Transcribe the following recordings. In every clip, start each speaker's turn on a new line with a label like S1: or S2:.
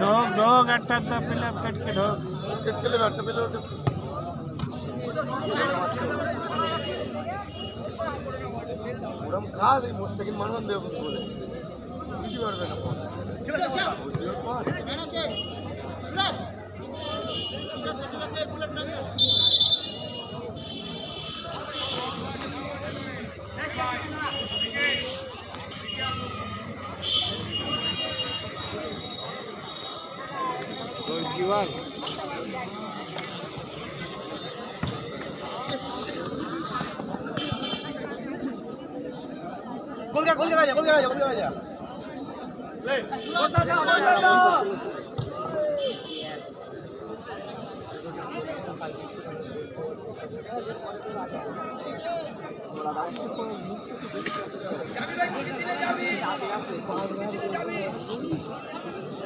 S1: ঢোক
S2: ঢোক একটা একটা পিলে পেটকে ঢোক পেটকে একটা পিলে
S1: ওরম কাজ এই মোস্তাকিম মানুষ ঠিক আছে ঠিক
S2: আছে
S1: গোল গা যা গোল গা যা গোল গা যা দে না তুলে না দিবে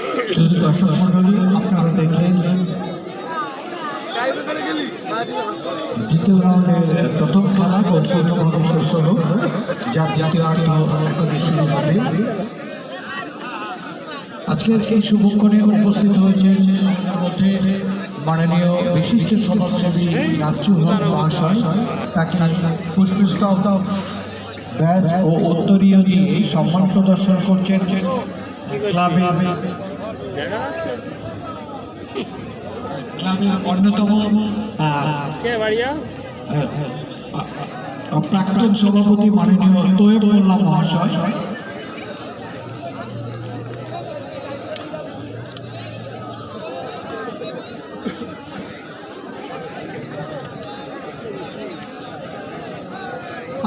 S3: আপনারা দেখলেন দ্বিতীয় রাউন্ডের প্রথম খেলা শূন্যভাবে শেষ হলো। যার জাতীয় আর্থ একাদশ শুরু হবে। আজকে আজকে এই শুভক্ষণে উপস্থিত হয়েছেন এর মধ্যে মাননীয় বিশিষ্ট সমাজসেবী রাজ্যু হক মহাশয় তাকে পুষ্পস্তক ব্যাচ ও উত্তরীয় দিয়ে সম্মান প্রদর্শন করছেন ক্লাবে গ্রামের অন্যতম
S2: কে বাড়িয়া?
S3: প্রাক্তন সভাপতি মাননীয় তোয়েব মোল্লা মহাশয়।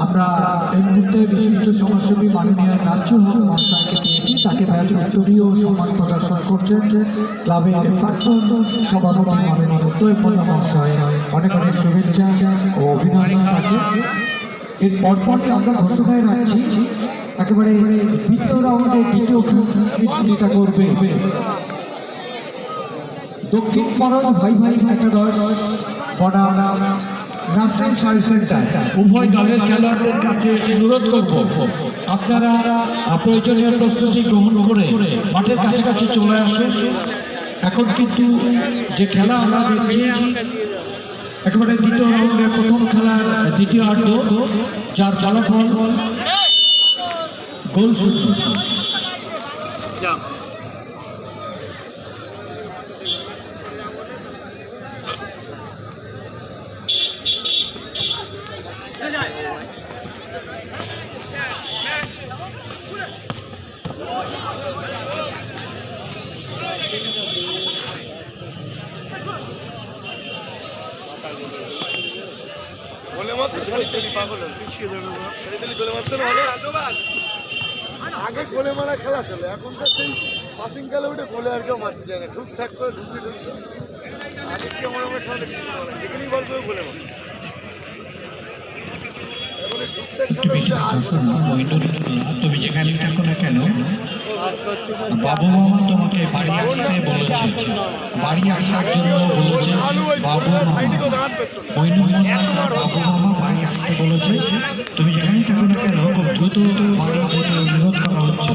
S3: আমরা এই মুহূর্তে বিশিষ্ট সমাজসেবী মাননীয় রাজ্য মহাশয়কে পেয়েছি। তাকে ব্যাচ উত্তরীয় সম্মান প্রদর্শন করছেন। ক্লাবের প্রাক্তন সভাপতি মাননীয় অনেক অনেক শুভেচ্ছা ও অভিনন্দন তাকে। এর পরপরই আমরা ঘোষণায় রাখছি, একেবারে দ্বিতীয় রাউন্ডে দ্বিতীয় প্রতিযোগিতা করবে দক্ষিণ ভারত ভাই ভাই একাদশ বনাম ন্যাশনাল সায়েন্স সেন্টার, উভয় দলের খেলোয়াড়দের কাছে অনুরোধ করব, আপনারা প্রয়োজনীয় প্রস্তুতি গ্রহণ করে মাঠের কাছাকাছি চলে আসুন। এখন কিন্তু যে খেলা আমরা দেখছি, একেবারে দ্বিতীয় রাউন্ডের প্রথম খেলার দ্বিতীয় আর্ধ যার ফলাফল গোল শূন্য
S2: जाओ
S1: বলে মাত্র ছেড়ে দিলি পাগল ছেড়ে দিলি গোলে মারতে না ভালো আগে গোলে মারা খেলা চলে, এখন তো সেই পাসিং কালে উঠে গোলে আর কেউ মারতে যায় না। ঠুকঠাক করে ঢুকে ঢুকছে আদিত্য আমার খেলা সাথে যেখানেই বল গোলে মারে এখন এই ঠুকঠাক
S3: একটু
S1: খেলা
S3: বেশি
S1: উঠে আর
S3: আকর্ষণ মহিনুল্লাহ তুমি যেখানেই থাকো না কেন? বাবু মামা তোমাকে বাড়ি আসতে বলেছে বাড়ি আসার জন্য বলেছে বাবু বাবু মামা বাড়ি আসতে বলেছে তুমি যেখানেই থাকো না কেন, খুব দ্রুত বাড়ি যেতে অনুরোধ করা হচ্ছে।